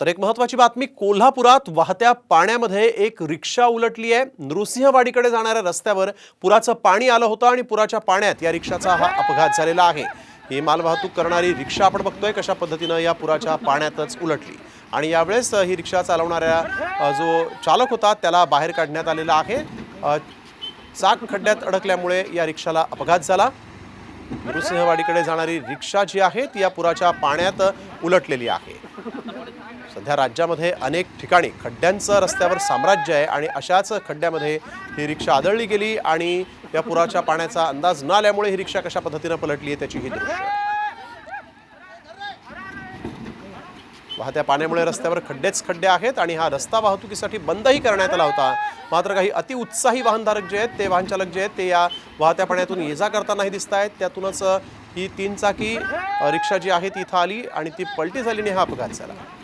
तर एक महत्त्वाची बातमी कोल्हापुरात वाहत्या पाण्यामध्ये एक रिक्षा उलटली आहे. नृसिंहवाडीकडे जाणाऱ्या रस्त्यावर पुराचं पाणी आलं होतं आणि पुराच्या पाण्यात या रिक्षाचा हा अपघात झालेला आहे. ही मालवाहतूक करणारी रिक्षा आपण बघतोय कशा पद्धतीनं या पुराच्या पाण्यातच उलटली. आणि यावेळेस ही रिक्षा चालवणाऱ्या जो चालक होता त्याला बाहेर काढण्यात आलेला आहे. चाक खड्ड्यात अडकल्यामुळे या रिक्षाला अपघात झाला. नृसिंहवाडीकडे जाणारी रिक्षा जी आहे ती या पुराच्या पाण्यात उलटलेली आहे. सध्या राज्यामध्ये अनेक ठिकाणी खड्ड्यांचं रस्त्यावर साम्राज्य आहे आणि अशाच खड्ड्यामध्ये ही रिक्षा आदळली गेली आणि या पुराच्या पाण्याचा अंदाज न आल्यामुळे ही रिक्षा कशा पद्धतीनं पलटली आहे त्याची ही दृश्य. वाहत्या पाण्यामुळे रस्त्यावर खड्डेच खड्डे आहेत आणि हा रस्ता वाहतुकीसाठी बंदही करण्यात आला होता. मात्र काही अतिउत्साही वाहनधारक जे आहेत ते वाहनचालक जे आहेत ते या वाहत्या पाण्यातून ये जा करतानाही दिसत आहेत. त्यातूनच ही तीन चाकी रिक्षा जी आहे ती इथं आली आणि ती पलटी झाल्याने हा अपघात झाला.